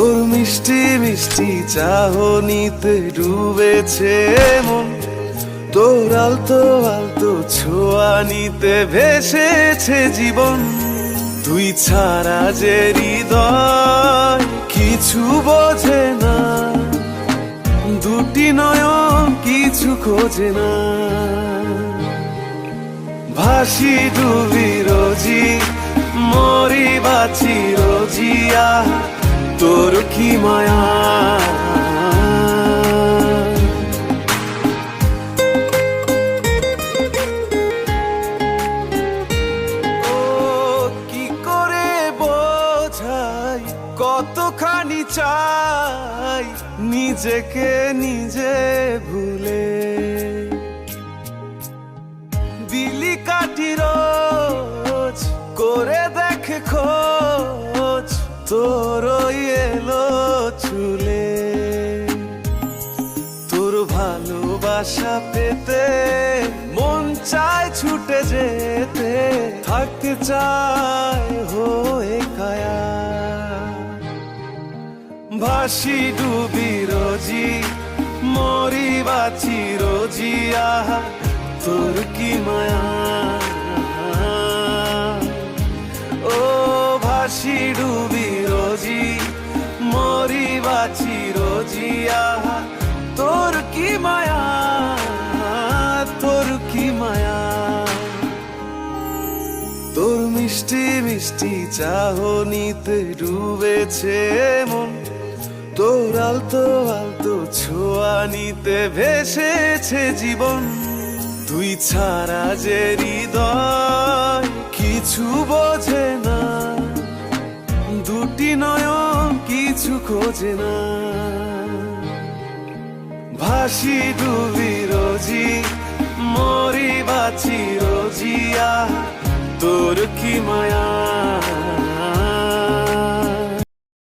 মিষ্টি মিষ্টি চাহনিতে ডুবেছে মন। তোর আলতো আলতো ছোঁয়া নিতে ভেসেছে জীবন। তুই ছাড়া যে হৃদয় কিছু বোঝে না। দুটি নয়ন কিছু খোঁজে না। ভাসি ডুবি রোজি, মরি বাঁচি রোজিয়া। তোর কি মায়া? করে বোঝাই? কতখানি চাই নিজেকে নিজে ভুলে? বিলি কাটি রোজ, করে দেখ খোঁজ, তোর চুলে তোর ভালোবাসা পেতে মন চায় ছুটে যেতে, থাকতে চায় হয়ে কায়া ভাসি ডুবি রোজি, মরি বাঁচি রোজিয়া তোর কি মায়া? ও ভাসি ডুবি রোজি মরি বাঁচি রোজিয়া তোর কি মায়া? তোর কি মায়া? তোর মিষ্টি মিষ্টি চাহনিতে ডুবেছে মন। তোর আলতো আলতো ছোঁয়া নিতে ভেসেছে জীবন। তুই ছাড়া যে হৃদয়, কিছু বোঝে খোঁজে না। ভাসি ডুবি রোজি মরি বাঁচি রোজিয়া তোর কি মায়া?